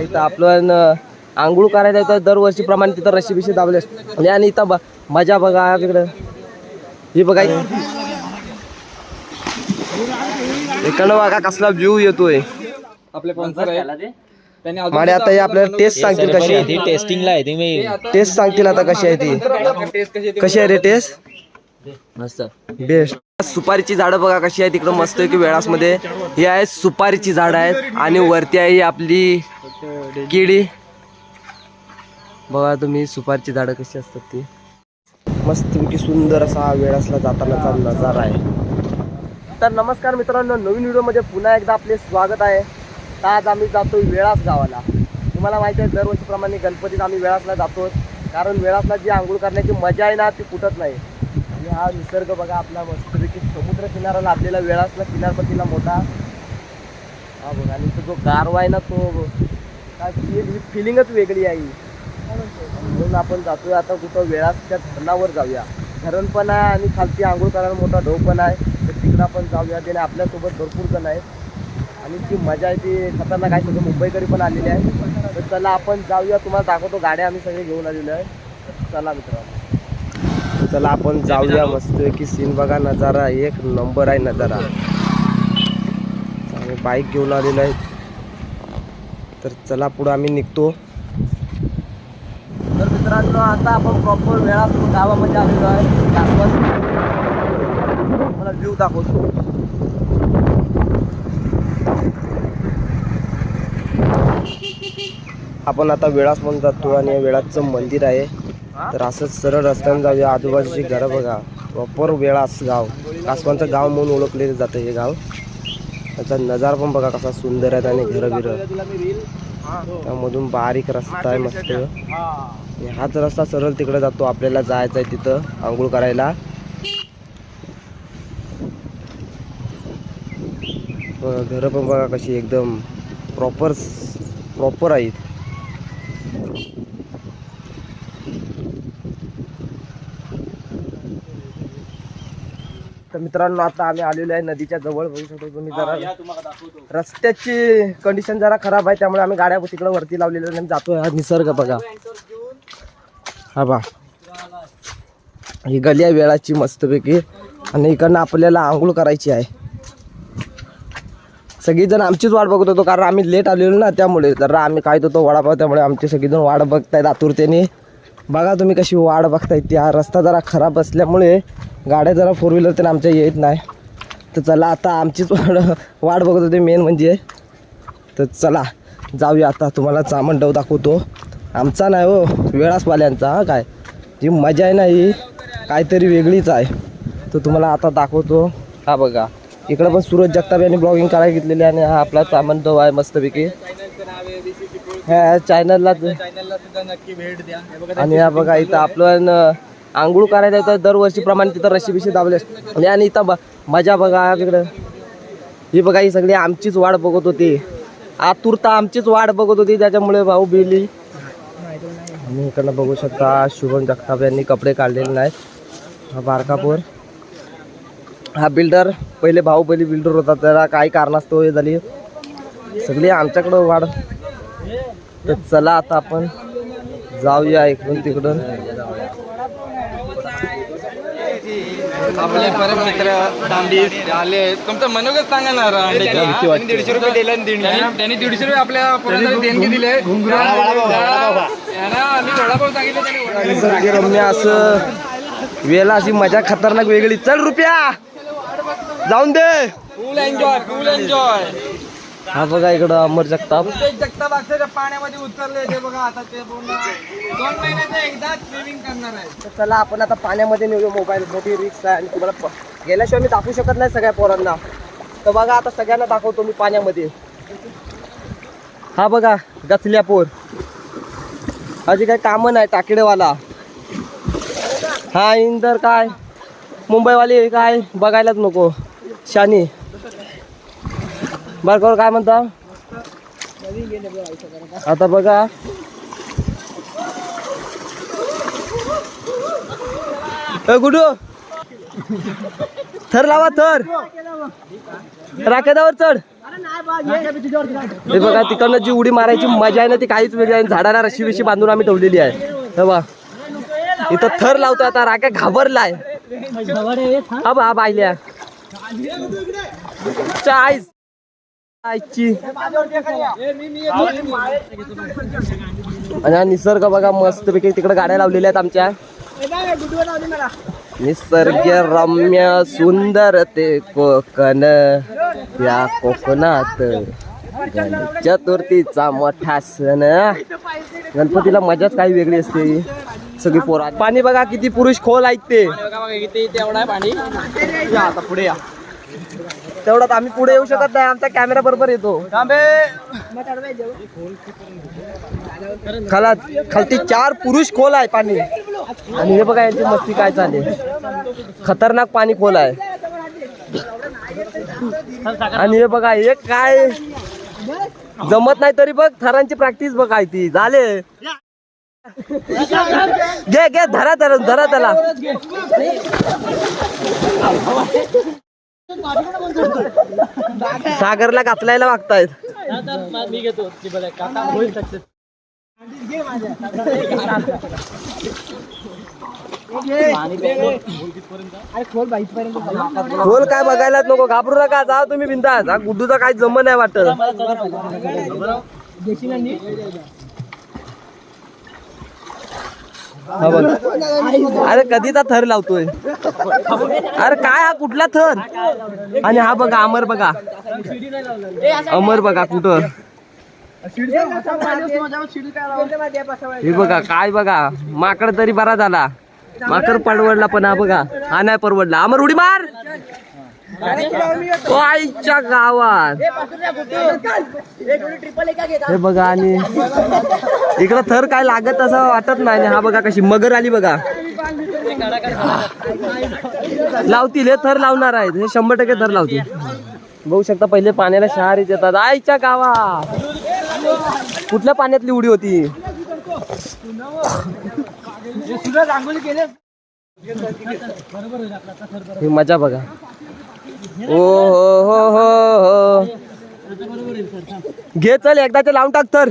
इथं आपलं आंघोळ करायला येतं दरवर्षीप्रमाणे तिथं रशी बिशी दाबले असते. आणि इथं ब- मजा बघा तिकडं. ही बघा इकडं बघा कसला व्ह्यू येतोय. आपले स्पॉन्सर आहे त्यांनी अजून माडे आता हे आपल्याला टेस्ट सांगतील कशी आहे टेस्टिंगला आहे तुम्ही टेस्ट सांगतील आता कशी आहे ती. कशी आहे रे टेस्ट मस्त. बेस्ट सुपारीची झाडं बघा कशी आहे तिकडं मस्त आहे की वेळासमध्ये. ही आहे सुपारीची झाडं आहेत आणि वरती आहे ही आपली किडी. बघा तुम्ही सुपारीची झाडं कशी असतात ती. मस्तपैकी सुंदर असा वेळासला जातानाचा नजारा आहे. तर नमस्कार मित्रांनो नवीन व्हिडिओमध्ये पुन्हा एकदा आपले स्वागत आहे. तर आज आम्ही जातो वेळास गावाला. तुम्हाला माहिती आहे दरवर्षीप्रमाणे गणपतीत आम्ही वेळासला जातो कारण वेळासला जी आंघोळ करण्याची मजा आहे ना ती कुठत नाही. हा निसर्ग बघा आपला मस्तपैकी समुद्र किनारा लाभलेला वेळासला किनारपट्टीला मोठा. हा बघा आणि तो जो गारवा आहे ना तो काय फिलिंगच वेगळी आहे. म्हणून आपण जातोय आता कुठं वेळासच्या धरणावर जाऊया. धरण पण आहे आणि खालती आंघोळ करायला मोठा ढोक पण आहे. तर तिकडं आपण जाऊया. त्याने आपल्यासोबत भरपूर जण आहेत. आणि ती मजा आहे ती खतरनाक आहे. सगळे मुंबईकरी पण आलेली आहे. तर चला आपण जाऊया. तुम्हाला दाखवतो. गाड्या आम्ही सगळे घेऊन आलेलो आहे. चला मित्रांनो. चला आपण जाऊया मस्त की सीन बघा नजारा एक नंबर आहे नजारा. आम्ही बाईक घेऊन आलेलो आहे. तर चला पुढं आम्ही निघतो. तर मित्रांनो आता आपण प्रॉपर वेळा गावामध्ये आलेलो आहे. दाखवत मला व्ह्यू दाखवतो. आपण आता वेळास म्हणून जातो आणि या वेळाचं मंदिर आहे. तर असंच सरळ रस्त्याने जाऊया. आजूबाजूची घरं बघा. प्रॉपर वेळास गाव. कासवांचं गाव म्हणून ओळखले जातं हे गाव. त्याचा नजारा पण बघा कसा सुंदर आहे आणि घरं बिरं. त्यामधून बारीक रस्ता आहे मस्त. हाच रस्ता सरळ तिकडे जातो. आपल्याला जायचं आहे तिथं आंघोळ करायला. घरं पण बघा कशी एकदम प्रॉपर प्रॉपर आहेत. मित्रांनो आता आम्ही आलेलो आहे नदीच्या जवळ. बघू शकतो तुम्ही जरा रस्त्याची कंडिशन जरा खराब आहे त्यामुळे आम्ही गाड्या तिकडे वरती लावलेल्या आणि जातोय हा निसर्ग बघा. हा बा. ही गली आहे वेळाची मस्तपैकी. आणि इकडनं आपल्याला आंघोळ करायची आहे. सगळीजण आमचीच वाट बघत होतो कारण आम्ही लेट आलेलो ना त्यामुळे तर आम्ही काय होतो वडापाव त्यामुळे आमचे सगळेजण वाट बघतायत आतुरतेने. बघा तुम्ही कशी वाढ बघताय. ती हा रस्ता जरा खराब असल्यामुळे गाड्या जरा फोर व्हीलर तर आमच्या येत नाही. तर चला आता आमचीच वाट वाट बघत होते मेन म्हणजे. तर चला जाऊया आता. तुम्हाला चामंडव दाखवतो. आमचा नाही हो वेळासवाल्यांचा हा काय. जी मजा आहे ना ही काहीतरी वेगळीच आहे. तर तुम्हाला आता दाखवतो. हा बघा. इकडं पण सूरज जगताप यांनी ब्लॉगिंग करायला घेतलेली आहे आणि हा आपला चामंडव आहे मस्तपैकी. ह्या चॅनलला चॅनलला सुद्धा नक्की भेट द्या. बघा आणि हा बघा इथं आपलं आंघोळ करायला येतं दरवर्षीप्रमाणे तिथं रशी बिशी दाबले असते. आणि इथं मजा बघा तिकडं. ही बघा ही सगळी आमचीच वाट बघत होती. आतुरता आमचीच वाट बघत होती त्याच्यामुळे भाऊ बिली आणि इकडनं बघू शकता शुभम जगताप यांनी कपडे काढलेले नाहीत. हा बारकापूर. हा बिल्डर पहिले बाहुबली बिल्डर होता त्याला काही कारणास्तव हे झाली. सगळी आमच्याकडं वाढ. तर चला आता आपण जाऊया इकडून तिकडून. आपले परम मित्र दांडीस आले तुमचं मनोगत सांगा ना दीडशे रुपये दिले. त्यांनी दीडशे रुपये आपल्या पोराला देणगी दिले. निसर्गरम्य असं वेळेला अशी मजा खतरनाक वेगळी. चल रुपया! जाऊन दे! फुल एन्जॉय फुल एन्जॉय हा बघा इकडं अमर जगताप. जगताप अक्षरशः पाण्यामध्ये उतरले ते बघा आता ते पूर्ण दोन महिन्याचं एकदा स्विमिंग करणार आहे. तर चला आपण आता पाण्यामध्ये नेऊया मोबाईल मोठी रिक्स आहे आणि तुम्हाला प- गेल्याशिवाय मी दाखवू शकत नाही सगळ्या पोरांना. तर बघा आता सगळ्यांना दाखवतो मी पाण्यामध्ये. हा बघा गचल्या पोर अजी काही कामं नाही टाकेडेवाला. हा इंदर काय? मुंबईवाली काय? बघायलाच नको. शानी. बरं काय म्हणता? आता बघा. गुडू थर लावा थर. राखेदावर चढ. हे बघा तिकडनं जी उडी मारायची मजा आहे ना ती काहीच वेगळी आहे. झाडाला रशी विशी बांधून आम्ही ठेवलेली आहे. हे इथं थर लावतो आता राख्या घाबरलाय. हा बा बायल्या. चायस आणि निसर्ग बघा मस्त पैकी तिकडे गाड्या लावलेल्या आहेत आमच्या. निसर्ग रम्य सुंदर ते कोकण. या कोकणात चतुर्थीचा मोठा सण. गणपतीला मजाच काही वेगळी असते सगळी पोरा पाणी बघा किती पुरुष खोल आहेत ते. पुढे या. तेवढ्यात आम्ही पुढे येऊ शकत नाही. आमचा कॅमेरा बरोबर येतो. खाला खालती चार पुरुष खोल आहे पाणी. आणि हे बघा यांची मस्ती काय चालली खतरनाक पाणी खोल आहे. आणि हे बघा हे काय? जमत नाही तरी बघ थरांची प्रॅक्टिस बघ काय ती झाले. घे घे धरा त्याला धरा त्याला. सागरला घातलायला मागतायत खोल काय बघायलाच नको घाबरू नका जा तुम्ही बिंदास. हा गुड्डूचा काय जमन नाही वाटत. हा बघ. अरे कधीचा थर लावतोय. अरे काय हा कुठला थर? आणि हा बघा अमर बघा. अमर बघा कुठं? हे बघा काय बघा. माकड तरी बरा झाला. माकड परवडला पण हा बघा. हा नाही परवडला. अमर उडी मार. आईच्या गावात. हे बघा आणि इकडं थर काय लागत असं वाटत नाही हा बघा कशी मगर आली बघा. लावतील हे थर लावणार आहेत हे शंभर टक्के थर लावतील. बघू शकता पहिले पाण्याला शहारीच येतात. आईच्या गावात. कुठल्या पाण्यातली उडी होती? ही मजा बघा. हो हो हो हो. घे चल एकदा ते लावून टाक तर.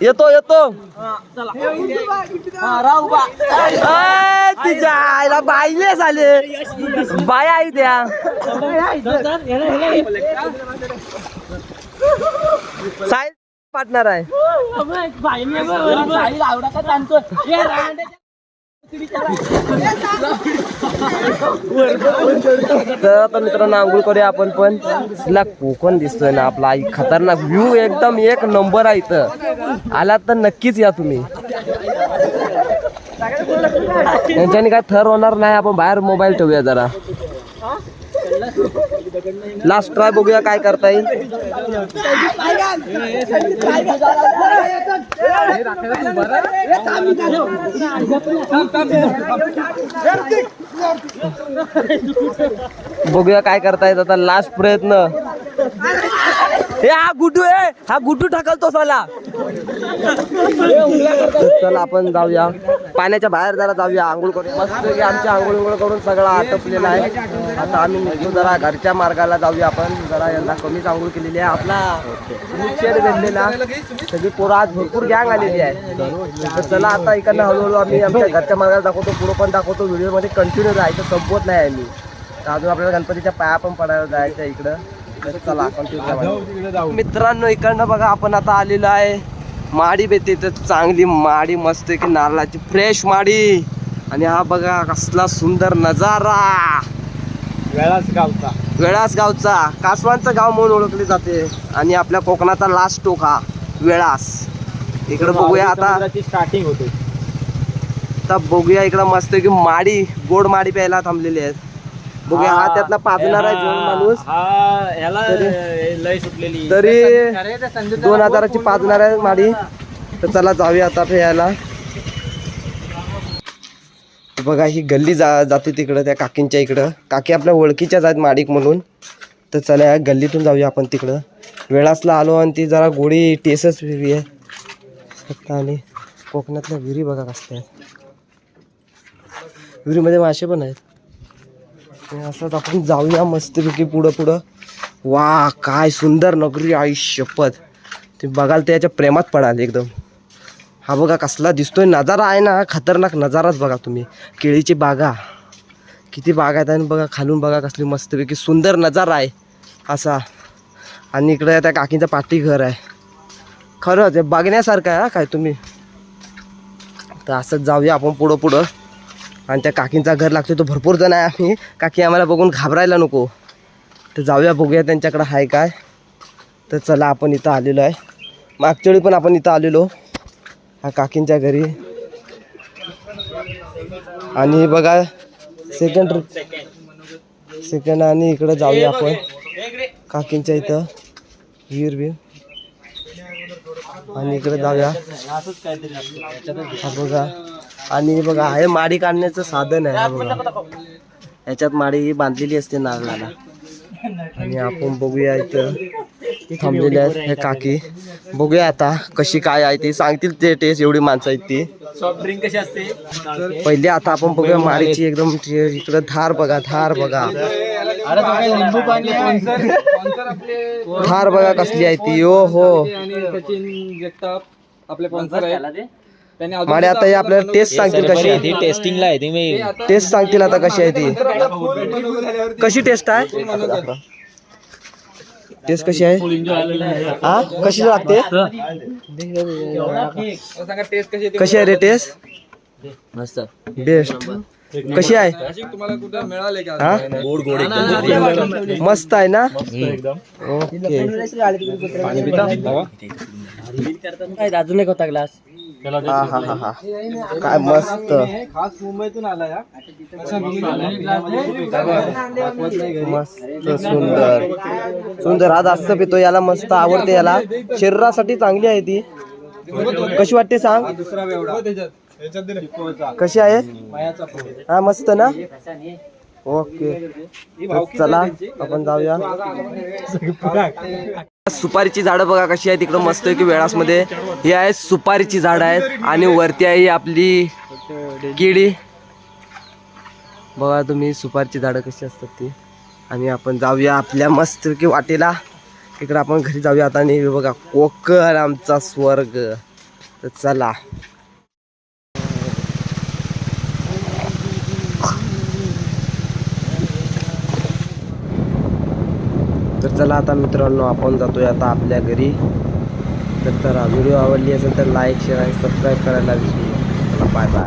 येतो येतो. अय, तिच्या आईला बाईले झाले. बाया आई त्या. साय पार्टनर आहे. तर आता मित्रांनो आंघोळ करूया आपण पण. तिला कोकण दिसतोय ना आपला आई. खतरनाक व्ह्यू एकदम एक नंबर आहे इथं. आलात तर नक्कीच या तुम्ही. यांच्यानी काय थर होणार नाही आपण बाहेर मोबाईल ठेवूया जरा. लास्ट ट्राय बघूया काय करता येईल. बघूया काय करता येत आता. लास्ट प्रयत्न. हे हा गुड्डू आहे हा गुड्डू टाकल चला साला चला आपण जाऊया. पाण्याच्या बाहेर जरा जाऊया. आंघोळ करूया मस्त आमची आंघोळ उंघोळ करून सगळं आटपलेलं आहे. आता आम्ही निघतो जरा घरच्या मार्गाला जाऊया आपण. जरा यंदा कमीच आंघोळ केलेली आहे. आपला मुच्छेड घडलेला. सगळी पोरं आज भरपूर गँग आलेली आहे. तर चला आता इकडनं हळूहळू आम्ही आमच्या घरच्या मार्गाला दाखवतो. पुढं पण दाखवतो. व्हिडिओमध्ये कंटिन्यू राहायचं संपवत नाही आम्ही. तर अजून आपल्याला गणपतीच्या पाया पण पडायला जायचं आहे इकडं. चला मित्रांनो इकडनं बघा आपण आता आलेलो आहे माडी बेते. तर चांगली माडी मस्त की नारळाची फ्रेश माडी. आणि हा बघा कसला सुंदर नजारा. वेळाच गावचा. वेळास गावचा कासवांचं गाव म्हणून ओळखले जाते. आणि आपल्या कोकणाचा लास्ट टोक हा वेळास. इकडे बघूया आता. स्टार्टिंग होते. आता बघूया इकडं मस्त की माडी गोड माडी प्यायला थांबलेली आहेत. बघूया हा त्यातला पाजणार आहे जोड माणूस. हा ह्याला तरी- लय सुटलेली. तरी दोन हजाराची पाजणार आहे माडी. तर चला जाऊया आता प्यायला बघा ही गल्ली जा जाते तिकडं त्या काकींच्या इकडं. काकी आपल्या ओळखीच्याच आहेत माडिक म्हणून. तर चला या गल्लीतून जाऊया आपण तिकडं. वेळासला आलो आणि ती जरा गोडी टेसच वेगळी आहे. फक्त आणि कोकणातल्या विहिरी बघा कसल्या विहिरीमध्ये मासे पण आहेत. असंच आपण जाऊया मस्तपैकी पुढं पुढं. वा काय सुंदर नगरी आयुष्यपद ते बघाल ते याच्या प्रेमात पडाल एकदम. हा बघा कसला दिसतोय नजारा आहे ना खतरनाक नजाराच बघा तुम्ही. केळीची बागा. किती बागा आहेत आणि बघा खालून बघा कसली मस्तपैकी सुंदर नजारा आहे असा. आणि इकडे त्या काकींचं पाठी घर आहे. खरंच हे बघण्यासारखं आहे काय तुम्ही. तर असंच जाऊया आपण पुढं पुढं. आणि त्या काकींचा घर लागतो तो भरपूर जण आहे आम्ही. काकी आम्हाला बघून घाबरायला नको. तर जाऊया बघूया त्यांच्याकडं आहे काय. तर चला आपण इथं आलेलो आहे. मागच्या वेळी पण आपण इथं आलेलो. हा काकींच्या घरी. आणि बघा सेकंड सेकंड आणि इकडं जाऊया आपण. काकींच्या इथं. विहीर बी आणि इकडे जाऊया. बघा. आणि बघा हे माडी काढण्याचं साधन आहे हा बघा. याच्यात माडी ही बांधलेली असते नारळाला. आणि आपण बघूया इथं थांबलेले आहेत हे काकी. बघूया आता कशी काय आहे ते. सांगतील ते टेस्ट एवढी माणसं आहेत ती. सॉफ्ट ड्रिंक कशी असते? पहिले आता आपण बघूया माडीची एकदम इकडं धार बघा धार बघा. अरे तो काय लिंबू पाणी आहे. स्पॉन्सर आपले धार बघा कसली आहे ती. ओ हो. आणि सचिन जगताप आपले त्यांनी अजून माडे आता हे आपल्याला टेस्ट सांगतील कशी आहे. ती टेस्टिंगला आहे ती मी. टेस्ट सांगतील आता कशी आहे ती? कशी टेस्ट आहे? टेस्ट कशी आहे? हा? कशी लागते? सांगा टेस्ट कशी येते कशी आहे रे टेस्ट मस्त. बेस्ट कशी आहे? नाशिक तुम्हाला कुठं मिळाले का? हा? गोड गोड एकदम. मस्त आहे ना? ओके अजून एक होता ग्लास हा हा हा हा. काय मस्त. खास मुंबईतून आला या मस्त सुंदर. सुंदर. आज असं पितो. याला मस्त आवडते याला. शरीरासाठी चांगली आहे ती. कशी वाटते सांग? कशी आहे? हा मस्त ना? ओके. चला आपण जाऊया. सुपारीची झाडं बघा कशी आहे तिकडं मस्त की वेळासमध्ये. ही आहे सुपारीची झाडं आहेत आणि वरती आहे आपली केळी बघा तुम्ही सुपारीची झाडं कशी असतात ती. आणि आपण जाऊया आपल्या मस्त की वाटेला. इकडं आपण घरी जाऊया आता आणि बघा कोकण आमचा स्वर्ग. तर चला तर चला आता मित्रांनो आपण जातोय आता आपल्या घरी. तर तर व्हिडिओ आवडली असेल तर लाईक शेअर आणि सबस्क्राईब करायला विसरू नका. Bye bye